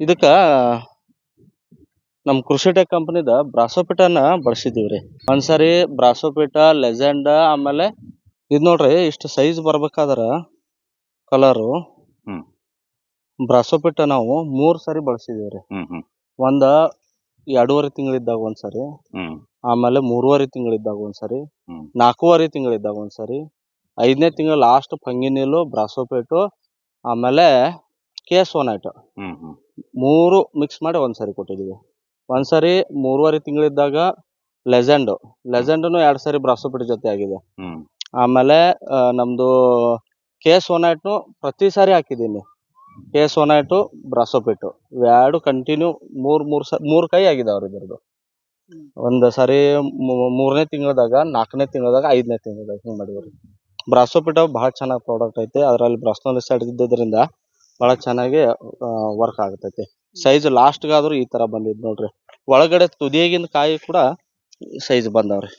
ಇದಕ್ಕ ನಮ್ ಕೃಷಿಟೆಕ್ ಕಂಪನಿದ ಬ್ರಾಸೋಪೀಠನ ಬಳಸಿದೀವಿ ರೀ ಒಂದ್ಸರಿ ಬ್ರಾಸೋಪಿಟ ಲೆಜೆಂಡ್ ಆಮೇಲೆ ಇದ್ ನೋಡ್ರಿ ಇಷ್ಟು ಸೈಜ್ ಬರ್ಬೇಕಾದ್ರ ಕಲರು ಬ್ರಾಸೋಪೀಠ ಬ್ರಾಸೋಪಿಟ ನಾವು ಮೂರ್ ಸರಿ ಬಳಸಿದೀವ್ರಿ ಒಂದ ಎರಡೂವರೆ ತಿಂಗಳಿದ್ದಾಗ ಒಂದ್ಸರಿ ಆಮೇಲೆ ಮೂರುವರೆ ತಿಂಗಳಿದ್ದಾಗ ಒಂದ್ಸರಿ. ನಾಲ್ಕೂವರೆ ತಿಂಗಳಿದ್ದಾಗ ಒಂದ್ಸರಿ ಐದನೇ ತಿಂಗಳು ಲಾಸ್ಟ್ ಫಂಗಿನಿಲು ಬ್ರಾಸೋಪೇಟು ಆಮೇಲೆ ಕೆ ಸೋನೈಟ್ ಹ್ಮ್ ಹ್ಮ್. ಮೂರು ಮಿಕ್ಸ್ ಮಾಡಿ ಒಂದ್ಸರಿ ಕೊಟ್ಟಿದೀವಿ. ಒಂದ್ಸರಿ ಮೂರುವರೆ ತಿಂಗಳಿದ್ದಾಗ ಲೆಜೆಂಡ್ ಲೆಜೆಂಡ್ನು ಎರಡು ಸಾರಿ ಬ್ರಾಸೋಪಿಟ್ ಜೊತೆ ಆಗಿದೆ. ಹ್ಮ್. ಆಮೇಲೆ ಆ, ನಮ್ದು ಕೆ ಸೋನೈಟ್ನು ಪ್ರತಿ ಸಾರಿ ಹಾಕಿದ್ದೀನಿ. ಕೆ ಸೋನೈಟು ಬ್ರಾಸೋಪಿಟ್ಟು ಎರಡು ಕಂಟಿನ್ಯೂ ಮೂರು ಮೂರು ಸ ಮೂರು ಕೈ ಆಗಿದಾವ್ರಿ ಇದ್ರದ್ದು. ಒಂದು ಸರಿ ಮೂ- ಮೂರನೇ ತಿಂಗಳದಾಗ ನಾಲ್ಕನೇ ತಿಂಗಳದಾಗ ಐದನೇ ತಿಂಗಳದಾಗ ಹಿಂಗೆ ಮಾಡಿವ್ರಿ ಬ್ರಾಸೋಪಿಟ ಭಾಳ ಚೆನ್ನಾಗಿ ಪ್ರಾಡಕ್ಟ್ ಐತೆ. ಅದರಲ್ಲಿ ಸೈಡ್ ಇದ್ದಿದ್ದರಿಂದ ಬಹಳ ಚೆನ್ನಾಗಿ ವರ್ಕ್ ಆಗತೈತಿ. ಸೈಜ್ ಲಾಸ್ಟ್ಗಾದ್ರೂ ಈ ತರ ಬಂದಿದ್ ನೋಡ್ರಿ. ಒಳಗಡೆ ತುದಿಯಾಗಿನ ಕಾಯಿ ಕೂಡ ಸೈಜ್ ಬಂದವ್ರಿ.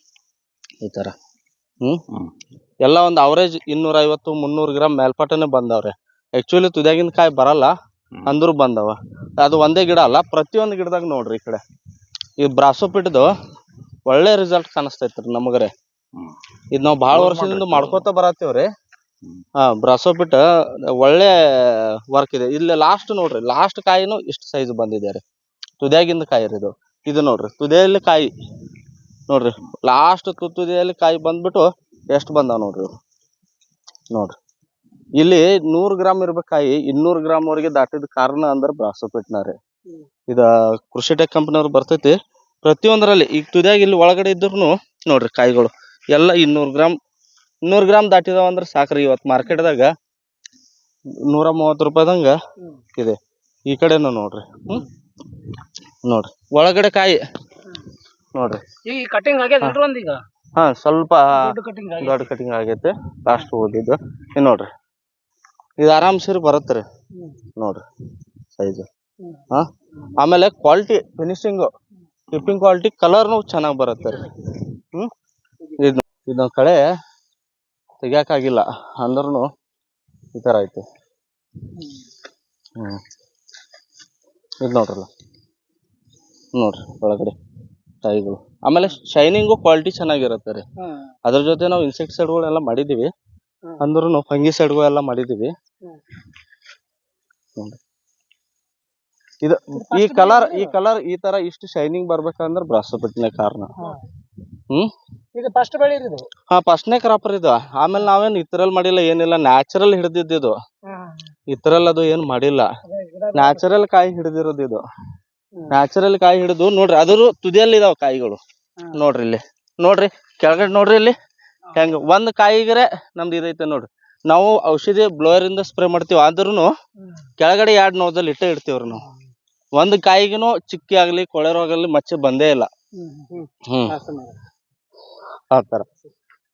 ಈ ತರ. ಹ್ಮ್. ಎಲ್ಲ ಒಂದು ಅವರೇಜ್ ಇನ್ನೂರ ಐವತ್ತು ಮುನ್ನೂರು ಗ್ರಾಮ್ ಮೇಲ್ಪಟ್ಟನೆ ಬಂದವ್ರಿ. ಆಕ್ಚುಲಿ ತುದಿಯಾಗಿನ ಕಾಯಿ ಬರಲ್ಲ ಅಂದ್ರು ಬಂದವ. ಅದು ಒಂದೇ ಗಿಡ ಅಲ್ಲ ಪ್ರತಿಯೊಂದು ಗಿಡದಾಗ ನೋಡ್ರಿ ಈ ಕಡೆ. ಈ ಬ್ರಾಸೋಪಿಟ್ದು ಒಳ್ಳೆ ರಿಸಲ್ಟ್ ಕಾಣಿಸ್ತೈತ್ರಿ ನಮಗರೆ. ಇದ್ ನಾವು ಬಹಳ ವರ್ಷದಿಂದ. ಮಾಡ್ಕೋತ ಬರತ್ತೀವ್ರಿ ಹಾ ಬ್ರಾಸೋಪಿಟ್ ಒಳ್ಳೆ ವರ್ಕ್ ಇದೆ. ಇಲ್ಲಿ ಲಾಸ್ಟ್ ನೋಡ್ರಿ ಲಾಸ್ಟ್ ಕಾಯಿನೂ ಇಷ್ಟು ಸೈಜ್ ಬಂದಿದೆ ರೀ. ತುದಿಯಾಗಿಂದ ಕಾಯಿ ರೀ ಇದು. ಇದು ನೋಡ್ರಿ, ತುದಿಯಲ್ಲಿ ಕಾಯಿ. ನೋಡ್ರಿ ಲಾಸ್ಟ್ ತುದಿಯಲ್ಲಿ ಕಾಯಿ ಬಂದ್ಬಿಟ್ಟು ಎಷ್ಟು ಬಂದಾವ ನೋಡ್ರಿ. ನೋಡ್ರಿ. ಇಲ್ಲಿ ನೂರ್ ಗ್ರಾಮ್ ಇರ್ಬೇಕು ಕಾಯಿ, ಇನ್ನೂರು ಗ್ರಾಮ್ ವರೆಗೆ ದಾಟಿದ ಕಾರಣ ಅಂದ್ರೆ ಬ್ರಾಸೋಪಿಟ್ನ ರೀ. ಇದ ಕೃಷಿಟೆಕ್ ಕಂಪನಿಯವ್ರು ಬರ್ತೈತಿ. ಪ್ರತಿಯೊಂದರಲ್ಲಿ ಈಗ ತುದಿಯಾಗಿ ಇಲ್ಲಿ ಒಳಗಡೆ ಇದ್ರು ನೋಡ್ರಿ ಕಾಯಿಗಳು. ಎಲ್ಲ ಇನ್ನೂರು ಗ್ರಾಮ್ ಇನ್ನೂರು ಗ್ರಾಮ್ ದಾಟಿದಾವ ಅಂದ್ರೆ ಸಾಕ್ರಿ ಇವತ್ತು ಮಾರ್ಕೆಟ್ದಾಗ ನೂರ ಮೂವತ್ತು ರೂಪಾಯಿದಂಗ ಇದೆ. ಈ ಕಡೆನೂ ನೋಡ್ರಿ. ಹ್ಮ್? ನೋಡ್ರಿ. ಒಳಗಡೆ ಕಾಯಿ. ನೋಡ್ರಿ. ಈ ಕಟಿಂಗ್ ಒಂದ್ ಈಗ? ಹಾ ಸ್ವಲ್ಪ ದೊಡ್ಡ ಕಟಿಂಗ್ ಆಗ್ಯದ. ದೊಡ್ಡ ಕಟಿಂಗ್ ಆಗೈತೆ. ಲಾಸ್ಟ್ ಓದಿದ್ದು ಇದ್ ನೋಡ್ರಿ. ಇದು ಆರಾಮ್ ಸೇರಿ ಬರುತ್ತೆ ರೀ ನೋಡ್ರಿ. ಸೈಜ್. ಹಾ? ಆಮೇಲೆ ಕ್ವಾಲಿಟಿ ಫಿನಿಶಿಂಗು ಕಿಪ್ಪಿಂಗ್ ಕ್ವಾಲಿಟಿ ಕಲರ್ನು ಚೆನ್ನಾಗಿ ಬರುತ್ತೆ ರೀ ಹ್ಮ್? ಇದು ಇದೊಂದ್ ಕಡೆ ತೆಗಿಯಕ್ಕಾಗಿಲ್ಲ ಅಂದ್ರೂ ಈ ಥರ ಐತೆ. ಹ್ಮ್. ಇದು ನೋಡ್ರಲ್ಲ. ನೋಡ್ರಿ ಒಳಗಡೆ ತಾಯಿಗಳು. ಆಮೇಲೆ ಶೈನಿಂಗು ಕ್ವಾಲಿಟಿ ಚೆನ್ನಾಗಿರುತ್ತೆ ರೀ. ಅದ್ರ ಜೊತೆ ನಾವು ಇನ್ಸೆಕ್ಟಿಸೈಡ್ಗಳೆಲ್ಲ ಮಾಡಿದೀವಿ. ಹ್ಮ್. ಅಂದ್ರೂ ಫಂಗಿಸೈಡ್ಗಳೆಲ್ಲ. ನೋಡಿ. ಇದು ಈ ಕಲರ್ ಈ ಕಲರ್ ಈ ತರ ಇಷ್ಟು ಶೈನಿಂಗ್ ಬರ್ಬೇಕಂದ್ರೆ ಬ್ರಾಸೋಪಿಟ್ನೇ ಕಾರಣ. ಹ್ಮ್. ಇದು ಫಸ್ಟ್ ಬೆಳಿ ಇದು. ಹಾ ಫಸ್ಟ್ನೇ ಕ್ರಾಪರ್ ಇದು. ಆಮೇಲೆ ನಾವೇನ್ ಇತರಲ್ ಮಾಡಿಲ್ಲ ಏನಿಲ್ಲ ನ್ಯಾಚುರಲ್ ಹಿಡ್ದಿದ್ದು ಇತರಲ್ ಅದು ಏನ್ ಮಾಡಿಲ್ಲ. ನ್ಯಾಚುರಲ್ ಕಾಯಿ ಹಿಡ್ದಿರೋದು ಇದು. ನ್ಯಾಚುರಲ್ ಕಾಯಿ ಹಿಡಿದು ನೋಡ್ರಿ ಅದ್ರ ತುದಿಯಲ್ಲಿ ಇದಾವ ಕಾಯಿಗಳು. ನೋಡ್ರಿ ಇಲ್ಲಿ. ನೋಡ್ರಿ ಕೆಳಗಡೆ ನೋಡ್ರಿ ಇಲ್ಲಿ. ಹೆಂಗ ಒಂದ್ ಕಾಯಿಗರೆ ನಮ್ದು ಇದೈತೆ ನೋಡ್ರಿ. ನಾವು ಔಷಧಿ ಬ್ಲೋಯರ್ ಇಂದ ಸ್ಪ್ರೇ ಮಾಡ್ತೀವಿ ಆದ್ರೂ ಕೆಳಗಡೆ ಎರಡ್ ನೋದಲ್ಲಿ ಇಟ್ಟೆ ಇಡ್ತೀವ್ರಿ ನಾವು ಒಂದ್ ಕಾಯಿಗೂ ಚಿಕ್ಕಿ ಆಗ್ಲಿ ಕೊಳೆ ಮಚ್ಚೆ ಬಂದೇ ಇಲ್ಲ. ಹ್ಮ್. ಆ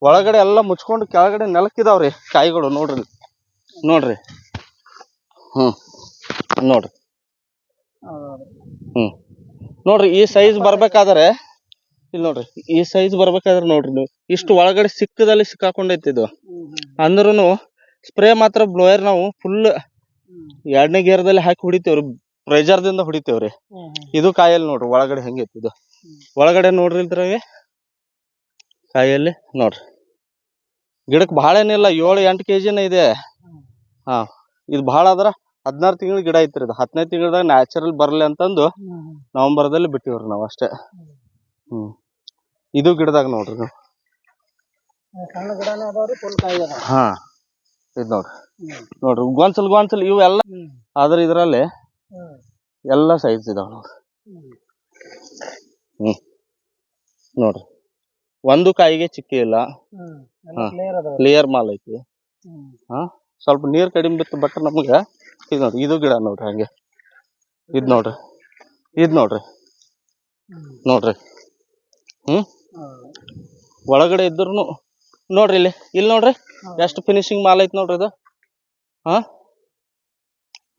ಒಳಗಡೆ ಎಲ್ಲ ಮುಚ್ಕೊಂಡು ಕೆಳಗಡೆ ನೆಲಕ್ಕಿದಾವ್ರಿ ಕಾಯಿಗಳು ನೋಡ್ರಿ. ನೋಡ್ರಿ. ಹ್ಮ್. ನೋಡ್ರಿ. ಹ್ಮ್. ನೋಡ್ರಿ ಈ ಸೈಜ್ ಬರ್ಬೇಕಾದ್ರೆ ಇಲ್ಲಿ ನೋಡ್ರಿ ಈ ಸೈಜ್ ಬರ್ಬೇಕಾದ್ರೆ ನೋಡ್ರಿ ನೀವು. ಇಷ್ಟು ಒಳಗಡೆ ಸಿಕ್ಕದಲ್ಲಿ ಸಿಕ್ಕಾಕೊಂಡೈತಿ ಇದು. ಅಂದ್ರೂ ಸ್ಪ್ರೇ ಮಾತ್ರ ಬ್ಲೋಯರ್ ನಾವು ಫುಲ್ ಎರಡನೇ ಗೇರ್ದಲ್ಲಿ ಹಾಕಿ ಹೊಡಿತೇವ್ರಿ ಪ್ರೆಜರ್ ದಿಂದ ಹೊಡಿತೇವ್ರಿ. ಇದು ಕಾಯಲ್ಲಿ ನೋಡ್ರಿ ಒಳಗಡೆ ಹೆಂಗೈತಿ ಇದು. ಒಳಗಡೆ ನೋಡ್ರಿ ಇದ್ರಾಗೆ ಕಾಯಲ್ಲಿ ನೋಡ್ರಿ. ಗಿಡಕ್ಕೆ ಭಾಳ ಏನಿಲ್ಲ, ಏಳು ಎಂಟು ಕೆಜಿನ ಇದೆ. ಹಾ, ಇದು ಭಾಳ ಆದ್ರ ಹದಿನಾರು ತಿಂಗಳ ಗಿಡ ಐತ್ರಿ ಇದು. ಹತ್ತನೇ ತಿಂಗಳದಾಗ ನ್ಯಾಚುರಲ್ ಬರಲಿ ಅಂತಂದು ನವಂಬರ್ದಲ್ಲಿ ಬಿಟ್ಟಿವ್ರಿ ನಾವು ಅಷ್ಟೇ. ಹ್ಮ್, ಇದು ಗಿಡದಾಗ ನೋಡ್ರಿ ನೀವು. ಹಾ, ಇದು ನೋಡ್ರಿ. ನೋಡ್ರಿ, ಗೊಂಚಲ್ ಗೊಂಚಲ್ ಇವೆಲ್ಲ ಆದ್ರ ಇದ್ರಲ್ಲಿ ಎಲ್ಲ ಸೈಜ್ ಇದಾವ ನೋಡ್ರಿ. ಹ್ಮ್, ನೋಡ್ರಿ. ಒಂದು ಕಾಯಿಗೆ ಚಿಕ್ಕಿ ಇಲ್ಲ. ಕ್ಲಿಯರ್ ಮಾಲ್ ಐತಿ. ಹಾ? ಸ್ವಲ್ಪ ನೀರ್ ಕಡಿಮೆ ಬಿತ್ತು ಬಟ್ ನಮಗ ಇದು ನೋಡ್ರಿ ಇದು ಗಿಡ ನೋಡ್ರಿ ಹಂಗೆ. ಇದ್ ನೋಡ್ರಿ. ಇದ್ ನೋಡ್ರಿ. ನೋಡ್ರಿ. ಹ್ಮ್? ಒಳಗಡೆ ಇದ್ರು ನೋಡ್ರಿ ಇಲ್ಲಿ. ಇಲ್ಲಿ ನೋಡ್ರಿ ಎಷ್ಟು ಫಿನಿಶಿಂಗ್ ಮಾಲ್ ಐತಿ ನೋಡ್ರಿ ಇದು. ಹಾ?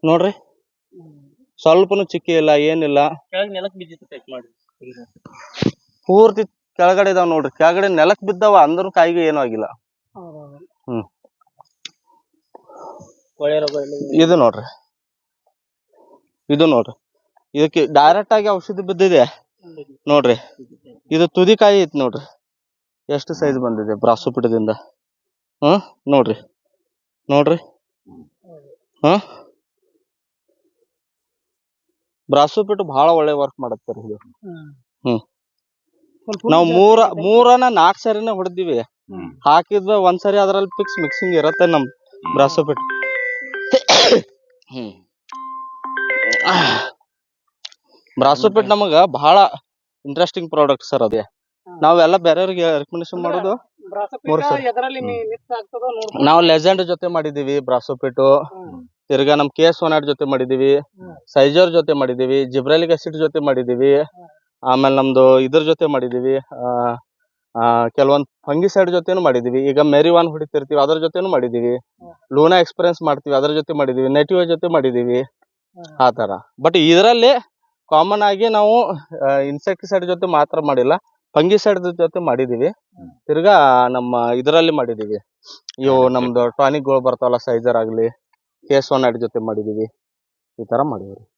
ನೋಡ್ರಿ. ಸ್ವಲ್ಪನು ಚಿಕ್ಕಿ ಇಲ್ಲ ಏನಿಲ್ಲ. ಪೂರ್ತಿ ಕೆಳಗಡೆ ಇದಾವ್ ನೋಡ್ರಿ. ಕೆಳಗಡೆ ನೆಲಕ್ ಬಿದ್ದಾವ ಅಂದ್ರೂ ಕಾಯಿಗೆ ಏನೂ ಆಗಿಲ್ಲ. ಹ್ಮ್. ಇದು ನೋಡ್ರಿ. ಇದು ನೋಡ್ರಿ. ಇದಕ್ಕೆ ಡೈರೆಕ್ಟ್ ಆಗಿ ಔಷಧಿ ಬಿದ್ದಿದೆ. ನೋಡ್ರಿ. ಇದು ತುದಿ ಕಾಯಿ ಐತಿ ನೋಡ್ರಿ. ಎಷ್ಟು ಸೈಜ್ ಬಂದಿದೆ ಬ್ರಾಸುಪಿಟದಿಂದ ಹ್ಮ್ ನೋಡ್ರಿ. ನೋಡ್ರಿ. ಹ್ಮ್ ಬ್ರಾಸುಪಿಟ್ ಬಹಳ ಒಳ್ಳೆ ವರ್ಕ್ ಮಾಡತ್ತಾರೆ ಇದು. ಹ್ಮ್. ನಾವು ಮೂರ ಮೂರನ ನಾಲ್ಕು ಸರಿನ ಹೊಡೆದಿವಿ. ಹಾಕಿದ್ವ ಒಂದ್ಸರಿ ಅದ್ರಲ್ಲಿ ಫಿಕ್ಸ್ ಮಿಕ್ಸಿಂಗ್ ಇರತ್ತೆ ನಮ್ ಬ್ರಾಸೋಪಿಟ್ ಹ್ಮ್. ಬ್ರಾಸೋಪಿಟ್ ನಮಗ ಬಹಳ ಇಂಟ್ರೆಸ್ಟಿಂಗ್ ಪ್ರಾಡಕ್ಟ್ ಸರ್ ಅದೇ. ನಾವೆಲ್ಲ ಬೇರೆಯವ್ರಿಗೆ ರೆಕಮೆಂಡೇಶನ್ ಮಾಡೋದು ಮೂರು ಸರಿ. ಎದರಲ್ಲಿ ಮಿಕ್ಸ್ ಆಗ್ತದೋ ನೋಡ್ಕೊಂಡು ನಾವು ಲೆಜೆಂಡ್ ಜೊತೆ ಮಾಡಿದೀವಿ ಬ್ರಾಸೋಪಿಟು ತಿರ್ಗಾ ನಮ್ ಕೆ ಎಸ್ ಒನಾಡ್ ಜೊತೆ ಮಾಡಿದೀವಿ. ಸೈಜರ್ ಜೊತೆ ಮಾಡಿದೀವಿ. ಜಿಬ್ರಾಲಿಕ್ ಆಸಿಡ್ ಜೊತೆ ಮಾಡಿದೀವಿ. ಆಮೇಲೆ ನಮ್ದು ಇದ್ರ ಜೊತೆ ಮಾಡಿದೀವಿ ಆ, ಕೆಲವೊಂದ್ ಫಂಗಿಸೈಡ್ ಜೊತೆನೂ ಮಾಡಿದೀವಿ. ಈಗ ಮೆರಿವಾನ್ ಹೊಡಿತಿರ್ತೀವಿ ಅದ್ರ ಜೊತೆನೂ ಮಾಡಿದೀವಿ. ಲೂನಾ ಎಕ್ಸ್ಪೀರಿಯನ್ಸ್ ಮಾಡ್ತೀವಿ ಅದ್ರ ಜೊತೆ ಮಾಡಿದೀವಿ ನೆಟಿವ್ ಜೊತೆ ಮಾಡಿದೀವಿ ಆ ತರ ಬಟ್ ಇದರಲ್ಲಿ ಕಾಮನ್ ಆಗಿ ನಾವು ಇನ್ಸೆಕ್ಟಿಸೈಡ್ ಜೊತೆ ಮಾತ್ರ ಮಾಡಿಲ್ಲ ಫಂಗಿಸೈಡ್ ಜೊತೆ ಮಾಡಿದೀವಿ. ತಿರ್ಗಾ ನಮ್ಮ ಇದರಲ್ಲಿ ಮಾಡಿದೀವಿ. ಇವು ನಮ್ದು ಟಾನಿಕ್ಗಳು ಬರ್ತಾವಲ್ಲ ಸೈಜರ್ ಆಗ್ಲಿ ಕೇಸ್ ಒನ್ ಜೊತೆ ಮಾಡಿದೀವಿ. ಈ ತರ ಮಾಡಿದೀವಿ. ಹ್ಮ್